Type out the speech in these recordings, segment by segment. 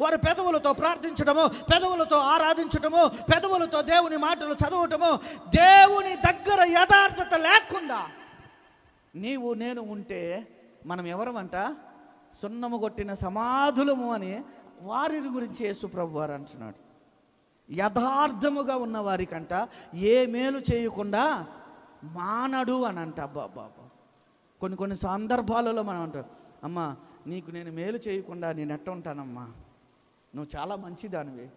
వారి పెదవులతో ప్రార్థించడము పెదవులతో ఆరాధించడము పెదవులతో దేవుని మాటలు చదవటము దేవుని దగ్గర యథార్థత లేకుండా నీవు నేను ఉంటే మనం ఎవరమంట? సున్నము కొట్టిన సమాధులము అని వారిని గురించి యేసు ప్రభు వారు అంటున్నాడు. యథార్థముగా ఉన్న వారికంట ఏ మేలు చేయకుండా మానడు అని అంట అబ్బా అబ్బా. కొన్ని కొన్ని సందర్భాలలో మనం అంటాం అమ్మా నీకు నేను మేలు చేయకుండా నేను ఎట్ట ఉంటానమ్మా? నువ్వు చాలా మంచిదానివి.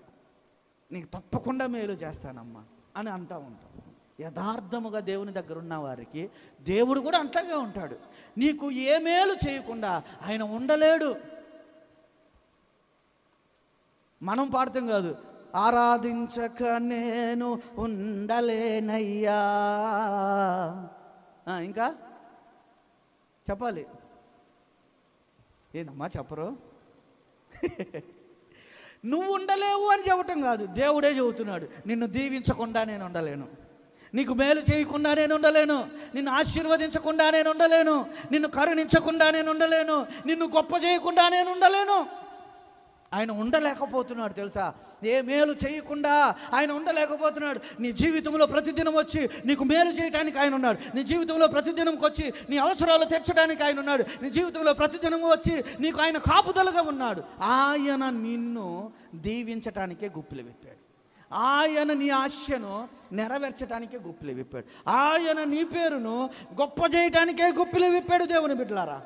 నీకు తప్పకుండా మేలు చేస్తానమ్మా అని అంటూ ఉంటాం. యథార్థముగా దేవుని దగ్గర ఉన్న వారికి దేవుడు కూడా అంటగా ఉంటాడు. నీకు ఏ మేలు చేయకుండా ఆయన ఉండలేడు. మనం పాడతాం కాదు ఆరాధించక నేను ఉండలేనయ్యా. ఇంకా? చెప్పాలి. ఏందమ్మా చెప్పరు? నువ్వు ఉండలేవు అని చెప్పటం కాదు. దేవుడే చెబుతున్నాడు నిన్ను దీవించకుండా నేను ఉండలేను. నీకు మేలు చేయకుండా నేను ఉండలేను. నిన్ను ఆశీర్వదించకుండా నేను ఉండలేను. నిన్ను కరుణించకుండా నేను ఉండలేను. నిన్ను గొప్ప చేయకుండా నేను ఉండలేను. ఆయన ఉండలేకపోతున్నాడు తెలుసా? ఏ మేలు చేయకుండా ఆయన ఉండలేకపోతున్నాడు. నీ జీవితంలో ప్రతిదినం వచ్చి నీకు మేలు చేయడానికి ఆయన ఉన్నాడు. నీ జీవితంలో ప్రతిదినంకి వచ్చి నీ అవసరాలు తీర్చడానికి ఆయన ఉన్నాడు. నీ జీవితంలో ప్రతిదినం వచ్చి నీకు ఆయన కాపుదలుగా ఉన్నాడు. ఆయన నిన్ను దీవించటానికే గుప్పిలు విప్పాడు. ఆయన నీ ఆశను నెరవేర్చడానికే గుప్పిలు విప్పాడు. ఆయన నీ పేరును గొప్ప చేయటానికే గుప్పిలు విప్పాడు దేవుని బిడ్డలారా.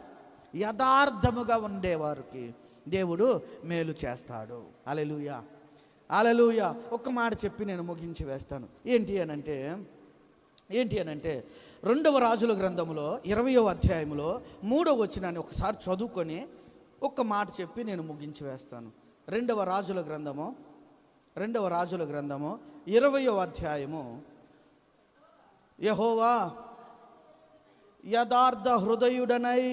యథార్థముగా ఉండేవారికి దేవుడు మేలు చేస్తాడు. అలెలుయా అలెలుయా ఒక్క మాట చెప్పి నేను ముగించి వేస్తాను. ఏంటి అనంటే ఏంటి అనంటే రెండవ రాజుల గ్రంథంలో ఇరవయో అధ్యాయంలో మూడవ వచ్చినాన్ని ఒకసారి చదువుకొని ఒక్క మాట చెప్పి నేను ముగించి వేస్తాను. రెండవ రాజుల గ్రంథము రెండవ రాజుల గ్రంథము ఇరవయో అధ్యాయము. యహోవా యథార్థ హృదయుడనై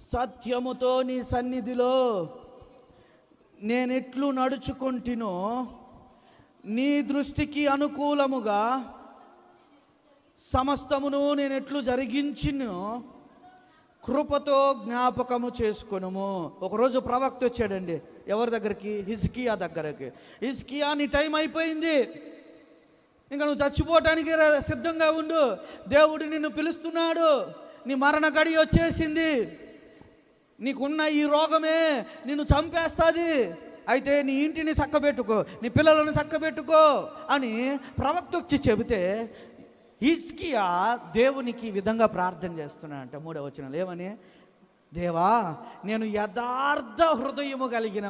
సత్యముతో నీ సన్నిధిలో నేనెట్లు నడుచుకుంటునో నీ దృష్టికి అనుకూలముగా సమస్తమును నేను ఎట్లు జరిగించినో కృపతో జ్ఞాపకము చేసుకునము. ఒకరోజు ప్రవక్త వచ్చాడండి ఎవరి దగ్గరికి? హిస్కియా దగ్గరకి. హిస్కియా నీ టైం అయిపోయింది. ఇంకా నువ్వు చచ్చిపోవటానికి సిద్ధంగా ఉండు. దేవుడు నిన్ను పిలుస్తున్నాడు. నీ మరణ గడి వచ్చేసింది. నీకున్న ఈ రోగమే నిన్ను చంపేస్తుంది. అయితే నీ ఇంటిని చక్కబెట్టుకో నీ పిల్లలను చక్కబెట్టుకో అని ప్రవక్త వచ్చి చెబితే హిస్కియా దేవునికి ఈ విధంగా ప్రార్థన చేస్తున్నాడంట మూడవ వచ్చిన ఏమని? దేవా నేను యథార్థ హృదయము కలిగిన